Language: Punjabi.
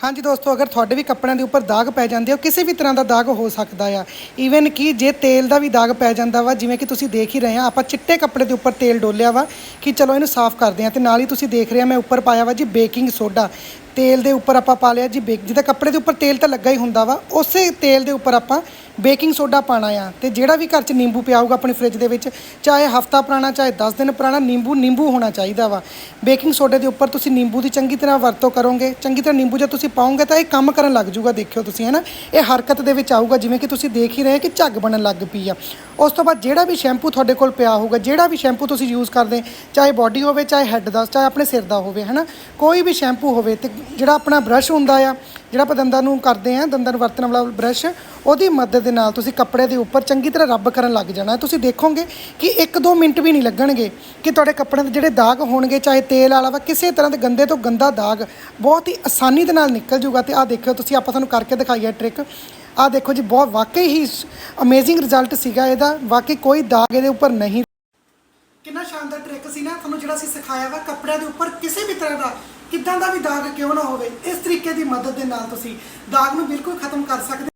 ਹਾਂਜੀ ਦੋਸਤੋ, ਅਗਰ ਤੁਹਾਡੇ ਵੀ ਕੱਪੜਿਆਂ ਦੇ ਉੱਪਰ ਦਾਗ ਪੈ ਜਾਂਦੇ ਹੋ ਕਿਸੇ ਵੀ ਤਰ੍ਹਾਂ ਦਾ ਦਾਗ ਹੋ ਸਕਦਾ ਆ। ਈਵਨ ਕਿ ਜੇ ਤੇਲ ਦਾ ਵੀ ਦਾਗ ਪੈ ਜਾਂਦਾ ਵਾ, ਜਿਵੇਂ ਕਿ ਤੁਸੀਂ ਦੇਖ ਹੀ ਰਹੇ ਆ, ਆਪਾਂ ਚਿੱਟੇ ਕੱਪੜੇ ਦੇ ਉੱਪਰ ਤੇਲ ਡੋਲਿਆ ਵਾ, ਕਿ ਚਲੋ ਇਹਨੂੰ ਸਾਫ਼ ਕਰਦੇ ਆ, ਤੇ ਨਾਲ ਹੀ ਤੁਸੀਂ ਦੇਖ ਰਹੇ ਆ, ਮੈਂ ਉੱਪਰ ਪਾਇਆ ਵਾ ਜੀ ਬੇਕਿੰਗ ਸੋਡਾ। ਤੇਲ ਦੇ ਉੱਪਰ ਆਪਾਂ ਪਾ ਲਿਆ ਜੀ ਬੇਕ ਜਿਹਦਾ ਕੱਪੜੇ ਦੇ ਉੱਪਰ ਤੇਲ ਤਾਂ ਲੱਗਾ ਹੀ ਹੁੰਦਾ ਵਾ, ਉਸੇ ਤੇਲ ਦੇ ਉੱਪਰ ਆਪਾਂ ਬੇਕਿੰਗ ਸੋਡਾ ਪਾਣਾ ਆ। ਤੇ ਜਿਹੜਾ ਵੀ ਘਰ 'ਚ ਨਿੰਬੂ ਪਿਆ ਹੋਊਗਾ ਆਪਣੇ ਫ੍ਰਿਜ ਦੇ ਵਿੱਚ, ਚਾਹੇ ਹਫਤਾ ਪੁਰਾਣਾ, ਚਾਹੇ 10 ਦਿਨ ਪੁਰਾਣਾ, ਨਿੰਬੂ ਨਿੰਬੂ ਹੋਣਾ ਚਾਹੀਦਾ ਵਾ। ਬੇਕਿੰਗ ਸੋਡੇ ਦੇ ਉੱਪਰ ਤੁਸੀਂ ਨਿੰਬੂ ਦੀ ਚੰਗੀ ਤਰ੍ਹਾਂ ਵਰਤੋਂ ਕਰੋਗੇ। ਚੰਗੀ ਤਰ੍ਹਾਂ ਨਿੰਬੂ ਜੇ ਤੁਸੀਂ ਪਾਓਗੇ ਤਾਂ ਇਹ ਕੰਮ ਕਰਨ ਲੱਗ ਜਾਊਗਾ ਦੇਖਿਓ ਤੁਸੀਂ ਹੈ ਨਾ ਇਹ ਹਰਕਤ ਦੇ ਵਿੱਚ ਆਊਗਾ, ਜਿਵੇਂ ਕਿ ਤੁਸੀਂ ਦੇਖ ਹੀ ਰਹੇ ਕਿ ਝੱਗ ਬਣਨ ਲੱਗ ਪਈ ਆ। ਉਸ ਤੋਂ ਬਾਅਦ ਜਿਹੜਾ ਵੀ ਸ਼ੈਂਪੂ ਤੁਹਾਡੇ ਕੋਲ ਪਿਆ ਹੋਊਗਾ, ਜਿਹੜਾ ਵੀ ਸ਼ੈਂਪੂ ਤੁਸੀਂ ਯੂਜ਼ ਕਰਦੇ, ਚਾਹੇ ਬਾਡੀ ਹੋਵੇ, ਚਾਹੇ ਹੈੱਡ ਦਾ, ਚਾਹੇ ਆਪਣੇ ਸਿਰ ਦਾ ਹੋਵੇ ਹੈ ਨਾ ਕੋਈ ਵੀ ਸ਼ੈਂਪੂ ਹੋਵੇ ਤੇ ਜਿਹੜਾ ਆਪਣਾ ਬ੍ਰਸ਼ ਹੁੰਦਾ ਆ, ਜਿਹੜਾ ਆਪਾਂ ਦੰਦਾਂ ਨੂੰ ਕਰਦੇ ਆ, ਦੰਦਾਂ ਨੂੰ ਵਰਤਣ ਵਾਲਾ ਬ੍ਰਸ਼, ਉਹਦੀ ਮਦਦ ਦੇ ਨਾਲ ਤੁਸੀਂ ਕੱਪੜੇ ਦੇ ਉੱਪਰ ਚੰਗੀ ਤਰ੍ਹਾਂ ਰੱਬ ਕਰਨ ਲੱਗ ਜਾਣਾ। ਤੁਸੀਂ ਦੇਖੋਗੇ ਕਿ 1-2 ਮਿੰਟ ਵੀ ਨਹੀਂ ਲੱਗਣਗੇ ਕਿ ਤੁਹਾਡੇ ਕੱਪੜਿਆਂ ਦੇ ਜਿਹੜੇ ਦਾਗ ਹੋਣਗੇ, ਚਾਹੇ ਤੇਲ ਵਾਲਾ ਵਾ, ਕਿਸੇ ਤਰ੍ਹਾਂ ਦੇ ਗੰਦੇ ਤੋਂ ਗੰਦਾ ਦਾਗ ਬਹੁਤ ਹੀ ਆਸਾਨੀ ਦੇ ਨਾਲ ਨਿਕਲ ਜੂਗਾ ਤੇ ਆਹ ਦੇਖਿਓ ਤੁਸੀਂ, ਆਪਾਂ ਤੁਹਾਨੂੰ ਕਰਕੇ ਦਿਖਾਈ ਹੈ ਟ੍ਰਿਕ ਆਹ ਦੇਖੋ ਜੀ, ਬਹੁਤ ਵਾਕਈ ਹੀ ਅਮੇਜ਼ਿੰਗ ਰਿਜ਼ਲਟ ਸੀਗਾ ਇਹਦਾ। ਵਾਕਈ ਕੋਈ ਦਾਗ ਇਹਦੇ ਉੱਪਰ ਨਹੀਂ। ਕਿੰਨਾ ਸ਼ਾਨਦਾਰ ਟ੍ਰਿਕ ਸੀ ਨਾ, ਤੁਹਾਨੂੰ ਜਿਹੜਾ ਅਸੀਂ ਸਿਖਾਇਆ ਵਾ, ਕੱਪੜਿਆਂ ਦੇ ਉੱਪਰ ਕਿਸੇ ਵੀ ਤਰ੍ਹਾਂ ਦਾ, ਕਿੱਦਾਂ ਦਾ ਵੀ ਦਾਗ ਕਿਉਂ ਨਾ ਹੋਵੇ, ਇਸ ਤਰੀਕੇ ਦੀ ਮਦਦ ਦੇ ਨਾਲ ਤੁਸੀਂ ਦਾਗ ਨੂੰ ਬਿਲਕੁਲ ਖਤਮ ਕਰ ਸਕਦੇ